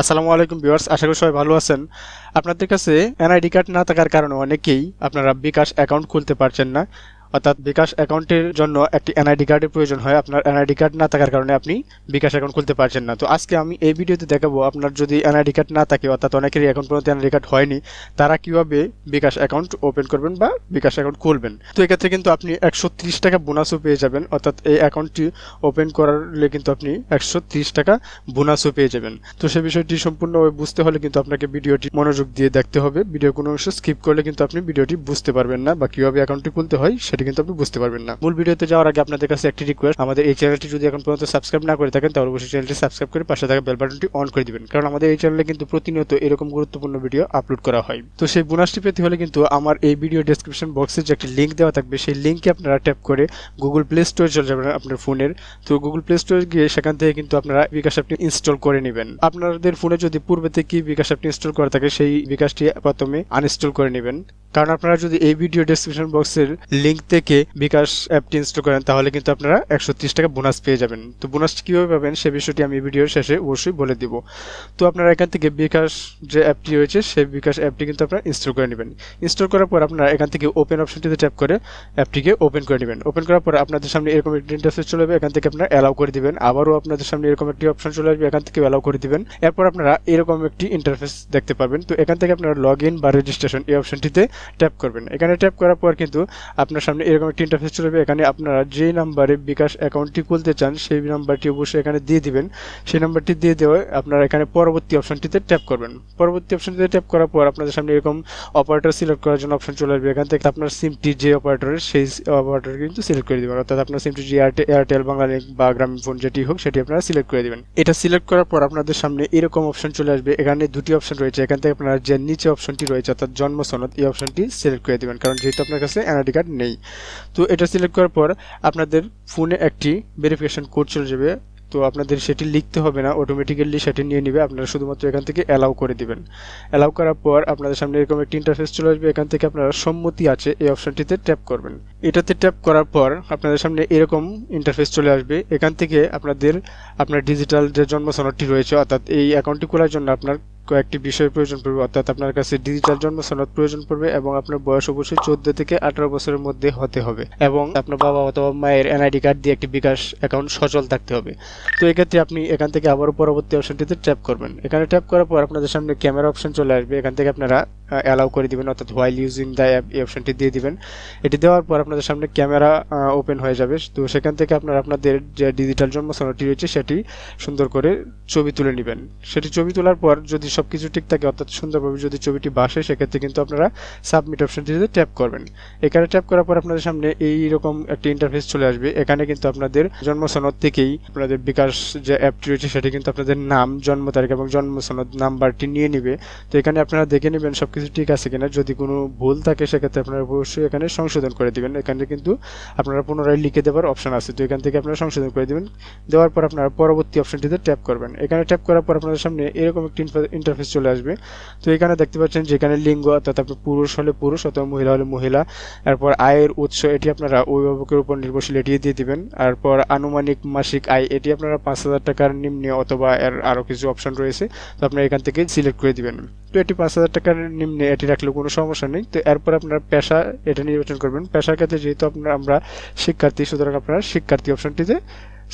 আসসালামু আলাইকুম ভিউয়ার্স, আশা করি সবাই ভালো আছেন। আপনাদের কাছে এনআইডি কার্ড না থাকার কারণে অনেকেই আপনারা বিকাশ অ্যাকাউন্ট খুলতে পারছেন না। অর্থাৎ বিকাশ অ্যাকাউন্টের জন্য একটি এনআইডি কার্ডের প্রয়োজন হয়। আপনার এনআইডি কার্ড না থাকার কারণে আপনি বিকাশ অ্যাকাউন্ট খুলতে পারছেন না। তো আজকে আমি এই ভিডিওতে দেখাবো, আপনার যদি এনআইডি কার্ড না থাকে, অর্থাৎ অনেকেরই এখন পর্যন্ত এনআইডি কার্ড হয়নি, তারা কীভাবে বিকাশ অ্যাকাউন্ট ওপেন করবেন বা বিকাশ অ্যাকাউন্ট খুলবেন? তো এক্ষেত্রে কিন্তু আপনি একশো ত্রিশ টাকা বোনাসও পেয়ে যাবেন, অর্থাৎ এই অ্যাকাউন্টটি ওপেন করলে কিন্তু আপনি একশো ত্রিশ টাকা বোনাসও পেয়ে যাবেন। তো সে বিষয়টি সম্পূর্ণভাবে বুঝতে হলে কিন্তু আপনাকে ভিডিওটি মনোযোগ দিয়ে দেখতে হবে। ভিডিও কোনো অংশ স্কিপ করলে কিন্তু আপনি ভিডিওটি বুঝতে পারবেন না বা কীভাবে অ্যাকাউন্টটি খুলতে হয় সেটি কিন্তু আপনি বুঝতে পারবেন না। মূল ভিডিওতে যাওয়ার আগে আপনাদের কাছে একটি রিকোয়েস্ট আমাদের এই চ্যানেলটি যদি এখন পর্যন্ত সাবস্ক্রাইব না করে থাকেন, তাহলে অবশ্যই চ্যানেলটি সাবস্ক্রাইব করে পাশে থাকা বেল বাটনটি অন করে দিবেন। কারণ আমাদের এই চ্যানেলে কিন্তু প্রতিনিয়ত এরকম গুরুত্বপূর্ণ ভিডিও আপলোড করা হয়। তো সেই বোনাসটি পেতে হলে কিন্তু আমার এই ভিডিও ডেসক্রিপশন বক্সে যে একটি লিঙ্ক দেওয়া থাকবে, সেই লিঙ্কে আপনারা ট্যাপ করে গুগল প্লে স্টোরে চলে যাবেন আপনার ফোনের তো গুগল প্লে স্টোরে গিয়ে সেখান থেকে কিন্তু আপনারা বিকাশ অ্যাপটি ইনস্টল করে নেবেন। আপনাদের ফোনে যদি পূর্বে থেকে বিকাশ অ্যাপটি ইনস্টল করা থাকে, সেই বিকাশটি প্রথমে আনইনস্টল করে নেবেন। কারণ আপনারা যদি এই ভিডিও ডেসক্রিপশন বক্সের লিঙ্ক থেকে বিকাশ অ্যাপটি ইনস্টল করেন, তাহলে কিন্তু আপনারা একশো ত্রিশ টাকা বোনাস পেয়ে যাবেন। তো বোনাসটি কীভাবে পাবেন, সে বিষয়টি আমি ভিডিওর শেষে অবশ্যই বলে দিব। তো আপনারা এখান থেকে বিকাশ যে অ্যাপটি রয়েছে, সেই বিকাশ অ্যাপটি কিন্তু আপনারা ইনস্টল করে নেবেন। ইনস্টল করার পর আপনারা এখান থেকে ওপেন অপশনটিতে ট্যাপ করে অ্যাপটিকে ওপেন করে নেবেন। ওপেন করার পর আপনাদের সামনে এরকম একটি ইন্টারফেস চলে যাবে এখান থেকে আপনারা অ্যালাউ করে দিবেন। আবারও আপনাদের সামনে এরকম একটি অপশন চলে আসবে, এখান থেকে অ্যালাউ করে দিবেন। এরপর আপনারা এরকম একটি ইন্টারফেস দেখতে পাবেন তো এখান থেকে আপনারা লগ ইন বা রেজিস্ট্রেশন এই অপশনটিতে ট্যাপ করবেন। এখানে ট্যাপ করার পর কিন্তু আপনার সামনে এরকম একটি ইন্টারফেস যাবে এখানে আপনারা যে নাম্বারে বিকাশ অ্যাকাউন্টটি খুলতে চান, সেই নাম্বারটি অবশ্যই এখানে দিয়ে দিবেন। সেই নাম্বারটি দিয়ে দেওয়া আপনারা এখানে পরবর্তী অপশনটিতে ট্যাপ করবেন। পরবর্তী অপশনটিতে ট্যাপ করার পর আপনাদের সামনে এরকম অপারেটর সিলেক্ট করার জন্য অপশন চলে আসবে। এখান থেকে আপনার সিমটি যে অপারেটরের সেই অপারেটর কিন্তু সিলেক্ট করে দেবেন। অর্থাৎ আপনার সিমটি যে এয়ারটেল বাংলালিংক বা গ্রামীণ ফোন যেটি হোক, সেটি আপনারা সিলেক্ট করে দেবেন। এটা সিলেক্ট করার পর আপনাদের সামনে এরকম অপশন চলে আসবে। এখানে দুটি অপশন রয়েছে। এখান থেকে আপনারা যে নিচে অপশনটি রয়েছে, অর্থাৎ জন্ম সনদ, এই অপশনটি সিলেক্ট করে দেবেন, কারণ যেহেতু আপনার কাছে এনআইডি কার্ড নেই। তো এটা সিলেক্ট করার পর আপনাদের ফোনে একটি ভেরিফিকেশন কোড চলে যাবে। তো আপনাদের সেটি লিখতে হবে না অটোমেটিক্যালি সেটি নিয়ে নেবে। আপনারা শুধুমাত্র এখান থেকে অ্যালাউ করে দিবেন। অ্যালাউ করার পর আপনাদের সামনে এরকম একটি ইন্টারফেস চলে আসবে। এখান থেকে আপনারা সম্মতি আছে এই অপশনটিতে ট্যাপ করবেন। এটাতে ট্যাপ করার পর আপনাদের সামনে এরকম ইন্টারফেস চলে আসবে। এখান থেকে আপনাদের, আপনার ডিজিটাল যে জন্ম সনদটি রয়েছে, অর্থাৎ এই অ্যাকাউন্টটি খোলার জন্য আপনার কয়েকটি বিষয় প্রয়োজন পড়বে। অর্থাৎ আপনার কাছে ডিজিটাল জন্ম সনদ প্রয়োজন পড়বে এবং আপনার বয়স অবশ্যই চোদ্দ থেকে আঠারো বছরের মধ্যে হতে হবে এবং আপনার বাবা অথবা মায়ের এনআইডি কার্ড দিয়ে একটি বিকাশ অ্যাকাউন্ট সচল থাকতে হবে। তো এক্ষেত্রে আপনি এখান থেকে আবারও পরবর্তী অপশনটিতে ট্যাপ করবেন। এখানে ট্যাপ করার পর আপনাদের সামনে ক্যামেরা অপশন চলে আসবে। এখান থেকে আপনারা অ্যালাউ করে দিবেন, অর্থাৎ হোয়াইল ইউজিং দ্য অ্যাপ এই অপশনটি দিয়ে দিবেন। এটি দেওয়ার পর আপনাদের সামনে ক্যামেরা ওপেন হয়ে যাবে। তো সেখান থেকে আপনারা আপনাদের যে ডিজিটাল জন্ম রয়েছে, সেটি সুন্দর করে ছবি তুলে নেবেন। সেটি ছবি তোলার পর যদি সব কিছু ঠিক থাকে, অর্থাৎ সুন্দরভাবে যদি ছবিটি বাসে, সেক্ষেত্রে কিন্তু আপনারা সাবমিট অপশনটিতে ট্যাপ করবেন। এখানে ট্যাপ করার পর আপনাদের সামনে এই রকম একটি ইন্টারফেস চলে আসবে। এখানে কিন্তু আপনাদের জন্ম সনদ থেকেই আপনাদের বিকাশ যে অ্যাপটি রয়েছে, সেটি কিন্তু আপনাদের নাম, জন্ম তারিখ এবং জন্ম সনদ নাম্বারটি নিয়ে নিবে। তো এখানে আপনারা দেখে নেবেন সব কিছু ঠিক আছে কিনা, যদি কোনো ভুল থাকে, সেক্ষেত্রে আপনারা অবশ্যই এখানে সংশোধন করে দিবেন। এখানে কিন্তু আপনারা পুনরায় লিখে দেওয়ার অপশন আছে। তো এখান থেকে আপনারা সংশোধন করে দিবেন। দেওয়ার পর আপনারা পরবর্তী অপশনটিতে ট্যাপ করবেন। এখানে ট্যাপ করার পর আপনাদের সামনে এরকম একটি ইন্টারফেস চলে আসবে। তো এখানে দেখতে পাচ্ছেন যেখানে লিঙ্গ, অর্থাৎ আপনি পুরুষ হলে পুরুষ অথবা মহিলা হলে মহিলা, এরপর আয়ের উৎস, এটি আপনারা অভিভাবকের উপর নির্ভরশীল এটি দিয়ে দিবেন। এরপর আনুমানিক মাসিক আয়, এটি আপনারা পাঁচ হাজার টাকার নিম্নে অথবা এর আরও কিছু অপশন রয়েছে। তো আপনারা এখান থেকে সিলেক্ট করে দিবেন। তো এটি পাঁচ হাজার টাকার নিম্নে এটি রাখলে কোনো সমস্যা নেই। তো এরপর আপনার পেশা এটা নির্বাচন করবেন। পেশার ক্ষেত্রে যেহেতু আপনার আমরা শিক্ষার্থী, সুতরাং আপনার শিক্ষার্থী অপশনটিতে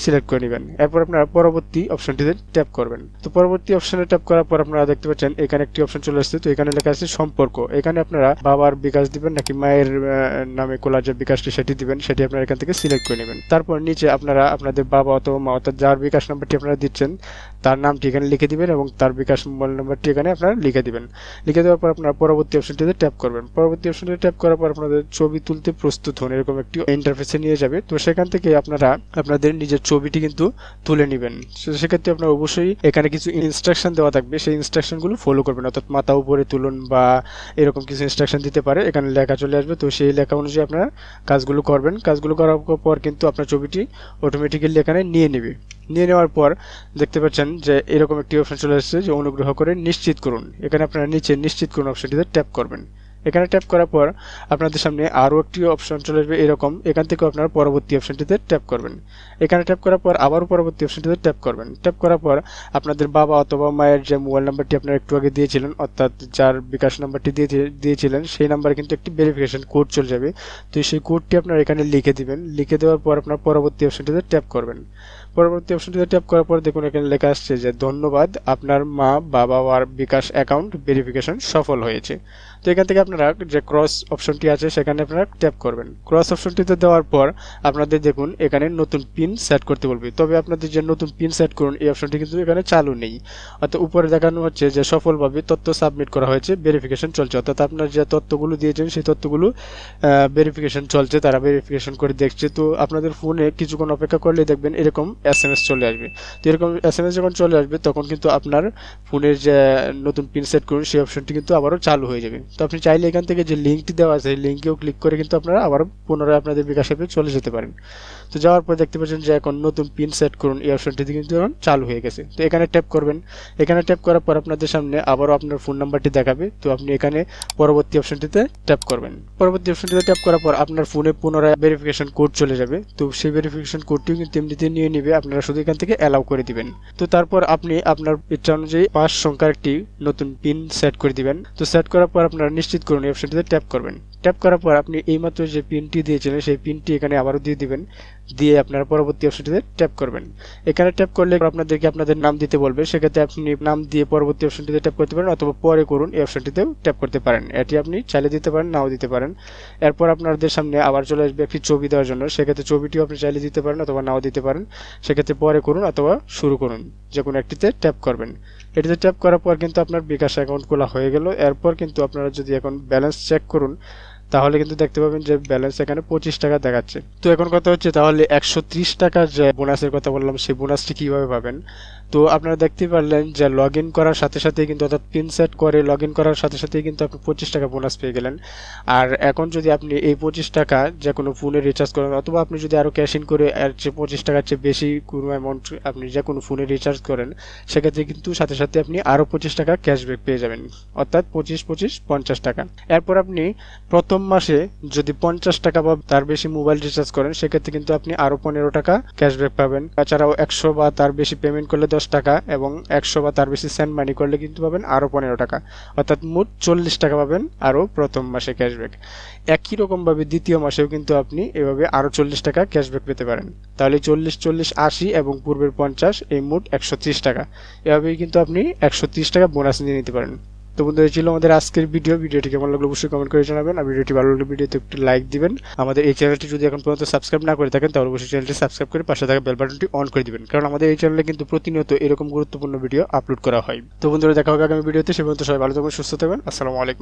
সিলেক্ট করে নেবেন। এরপর আপনারা পরবর্তী অপশনটিতে ট্যাপ করবেন। তো পরবর্তী অপশনে ট্যাপ করার পর আপনারা দেখতে পাচ্ছেন, এখানে একটি অপশন চলে আসছে। তো এখানে লেখা আছে সম্পর্ক। এখানে আপনারা বাবার বিকাশ দিবেন নাকি মায়ের নামে খোলা যে বিকাশটি সেটি দিবেন, সেটি আপনারা এখান থেকে সিলেক্ট করে নেবেন। তারপর নিচে আপনারা আপনাদের বাবা অথবা মা, অর্থাৎ যার বিকাশ নাম্বারটি আপনারা দিচ্ছেন, তার নামটি এখানে লিখে দিবেন এবং তার বিকাশ মোবাইল নাম্বারটি এখানে আপনারা লিখে দিবেন। লিখে দেওয়ার পর আপনারা পরবর্তী অপশনটিতে ট্যাপ করবেন। পরবর্তী অপশনটিতে ট্যাপ করার পর আপনাদের ছবি তুলতে প্রস্তুত হন। এরকম একটি ইন্টারফেসে নিয়ে যাবে। তো সেখান থেকে আপনারা আপনাদের নিজের ছবিটি কিন্তু তুলে নেবেন। সেক্ষেত্রে আপনার অবশ্যই এখানে কিছু ইনস্ট্রাকশন দেওয়া থাকবে। সেই ইনস্ট্রাকশনগুলো ফলো করবেন। অর্থাৎ মাথা উপরে তুলুন বা এরকম কিছু ইনস্ট্রাকশন দিতে পারে। এখানে লেখা চলে আসবে। তো সেই লেখা অনুযায়ী আপনারা কাজগুলো করবেন। কাজগুলো করার পর কিন্তু আপনার ছবিটি অটোমেটিক্যালি এখানে নিয়ে নেবে। নিয়ে নেওয়ার পর দেখতে পাচ্ছেন যে এরকম একটি অপশন চলে আসছে যে অনুগ্রহ করে নিশ্চিত করুন। এখানে আপনারা নিচে নিশ্চিত করুন অপশনটিতে ট্যাপ করবেন। এখানে ট্যাপ করার পর আপনাদের সামনে আরও একটি অপশন চলে আসবে এরকম। এখান থেকে আপনারা পরবর্তী অপশনটিতে ট্যাপ করবেন। এখানে ট্যাপ করার পর আবারও পরবর্তী অপশনটিতে ট্যাপ করবেন। ট্যাপ করার পর আপনাদের বাবা অথবা মায়ের যে মোবাইল নাম্বারটি আপনারা একটু আগে দিয়েছিলেন, অর্থাৎ যার বিকাশ নাম্বারটি দিয়ে দিয়েছিলেন, সেই নাম্বারে কিন্তু একটি ভেরিফিকেশন কোড চলে যাবে। তো সেই কোডটি আপনারা এখানে লিখে দিবেন। লিখে দেওয়ার পর আপনার পরবর্তী অপশনটিতে ট্যাপ করবেন। পরবর্তী অপশনটিতে ট্যাপ করার পর দেখুন এখানে লেখা আসছে যে, ধন্যবাদ, আপনার মা, বাবা আর বিকাশ অ্যাকাউন্ট ভেরিফিকেশন সফল হয়েছে। তো এখান থেকে আপনারা যে ক্রস অপশনটি আছে, সেখানে আপনারা ট্যাপ করবেন। ক্রস অপশনটিতে দেওয়ার পর আপনাদের দেখুন এখানে নতুন পিন সেট করতে বলবে। তবে আপনাদের যে নতুন পিন সেট করুন, এই অপশনটি কিন্তু এখানে চালু নেই। অর্থাৎ উপরে দেখানো হচ্ছে যে সফলভাবে তথ্য সাবমিট করা হয়েছে ভেরিফিকেশন চলছে। অর্থাৎ আপনার যে তথ্যগুলো দিয়েছেন, সেই তথ্যগুলো ভেরিফিকেশন চলছে, তারা ভেরিফিকেশন করে দেখছে। তো আপনাদের ফোনে কিছুক্ষণ অপেক্ষা করলে দেখবেন এরকম এস এম এস চলে আসবে। তো এরকম এস এম এস যখন চলে আসবে, তখন কিন্তু আপনার ফোনের যে, নতুন পিন সেট করুন সেই অপশনটি কিন্তু আবারও চালু হয়ে যাবে। তো আপনি চাইলে এখান থেকে যে লিঙ্কটি দেওয়া আছে, সেই লিঙ্কেও ক্লিক করে কিন্তু আপনারা আবার পুনরায় আপনাদের বিকাশ অ্যাপে চলে যেতে পারেন তো যাওয়ার পর দেখতে পাচ্ছেন যে এখন নতুন পিন সেট করুন, এই অপশনটি কিন্তু এখন চালু হয়ে গেছে। তো এখানে ট্যাপ করবেন। এখানে ট্যাপ করার পর আপনাদের সামনে আবারও আপনার ফোন নাম্বারটি দেখাবে। তো আপনি এখানে পরবর্তী অপশনটিতে ট্যাপ করবেন। পরবর্তী অপশনটিতে ট্যাপ করার পর আপনার ফোনে পুনরায় ভেরিফিকেশন কোড চলে যাবে। তো সেই ভেরিফিকেশন কোডটিও কিন্তু এমনিতে নিয়ে নেবে। আপনারা শুধু এখান থেকে অ্যালাউ করে দিবেন। তো তারপর আপনি আপনার ইচ্ছা অনুযায়ী পাঁচ সংখ্যার একটি নতুন পিন সেট করে দিবেন। তো সেট করার পর আপনারা নিশ্চিত করুন অপশনটিতে ট্যাপ করবেন। ট্যাপ করার পর আপনি এইমাত্র যে পিনটি দিয়েছিলেন, সেই পিনটি এখানে আবারও দিয়ে দিবেন। দিয়ে আপনারা পরবর্তী অপশনটিতে ট্যাপ করবেন। এখানে ট্যাপ করলে আপনাদেরকে আপনাদের নাম দিতে বলবে। সেক্ষেত্রে আপনি নাম দিয়ে পরবর্তী অপশনটিতে ট্যাপ করতে পারেন অথবা পরে করুন এই অপশনটিতেও ট্যাপ করতে পারেন। এটি আপনি চাইলে দিতে পারেন, নাও দিতে পারেন। এরপর আপনাদের সামনে আবার চলে আসবে একটি ছবি দেওয়ার জন্য। সেক্ষেত্রে ছবিটিও আপনি চাইলে দিতে পারেন অথবা নাও দিতে পারেন। সেক্ষেত্রে পরে করুন অথবা শুরু করুন যে কোনো একটিতে ট্যাপ করবেন। এটিতে ট্যাপ করার পর কিন্তু আপনার বিকাশ অ্যাকাউন্ট খোলা হয়ে গেল। এরপর কিন্তু আপনারা যদি এখন ব্যালেন্স চেক করুন তাহলে কিন্তু দেখতে পাবেন যে ব্যালেন্স এখানে পঁচিশ টাকা দেখাচ্ছে। তো এখন কথা হচ্ছে তাহলে একশো ত্রিশ টাকার যে বোনাসের কথা বললাম, সেই বোনাসটি কীভাবে পাবেন? তো আপনারা দেখতে পারলেন যে লগ ইন করার সাথে সাথেই কিন্তু অর্থাৎ পিন সেট করে লগ ইন করার সাথে সাথেই কিন্তু আপনি পঁচিশ টাকা বোনাস পেয়ে গেলেন। আর এখন যদি আপনি এই পঁচিশ টাকা যে কোনো ফোনে রিচার্জ করেন, অথবা আপনি যদি আরও ক্যাশ ইন করে এর চেয়ে পঁচিশ টাকার চেয়ে বেশি কোনো অ্যামাউন্ট আপনি যে কোনো ফোনে রিচার্জ করেন, সেক্ষেত্রে কিন্তু সাথে সাথে আপনি আরও পঁচিশ টাকা ক্যাশব্যাক পেয়ে যাবেন। অর্থাৎ পঁচিশ পঁচিশ, পঞ্চাশ টাকা। এরপর আপনি প্রথম মাসে যদি পঞ্চাশ টাকা বা তার বেশি মোবাইল রিচার্জ করেন, সেক্ষেত্রে কিন্তু আপনি আরও পনেরো টাকা ক্যাশব্যাক পাবেন। তাছাড়াও একশো বা তার বেশি পেমেন্ট করলে দশ টাকা এবং একশো বা তার বেশি সেন্ড মানি করলে কিন্তু পাবেন আরও পনেরো টাকা। অর্থাৎ মোট চল্লিশ টাকা পাবেন আরও প্রথম মাসে ক্যাশব্যাক একই রকমভাবে দ্বিতীয় মাসেও কিন্তু আপনি এভাবে আরও চল্লিশ টাকা ক্যাশব্যাক পেতে পারেন। তাহলে চল্লিশ চল্লিশ, আশি এবং পূর্বের পঞ্চাশ এই মোট একশো ত্রিশ টাকা। এভাবেই কিন্তু আপনি একশো ত্রিশ টাকা বোনাস নিয়ে নিতে পারেন। তো বন্ধু এই ছিল আমাদের আজকের ভিডিও ভিডিওটি কেমন লাগল অবশ্যই কমেন্ট করে জানাবেন। আর ভিডিওটি ভালো লাগলে ভিডিওতে একটি লাইক দিবেন। আমাদের এই চ্যানেলটি যদি এখন পর্যন্ত সাবস্ক্রাইব না করে থাকেন, তাহলে অবশ্যই চ্যানেলটি সাবস্ক্রাইব করে পাশে থাকা বেল বাটনটি অন করে দিবেন। কারণ আমাদের এই চ্যানেলে কিন্তু প্রতিনিয়ত এরকম গুরুত্বপূর্ণ ভিডিও আপলোড করা হয়। তো বন্ধুরা, দেখা হবে আগামী ভিডিওতে সে পর্যন্ত সবাই ভালো থাকবেন, সুস্থ থাকবেন। আসসালামু আলাইকুম।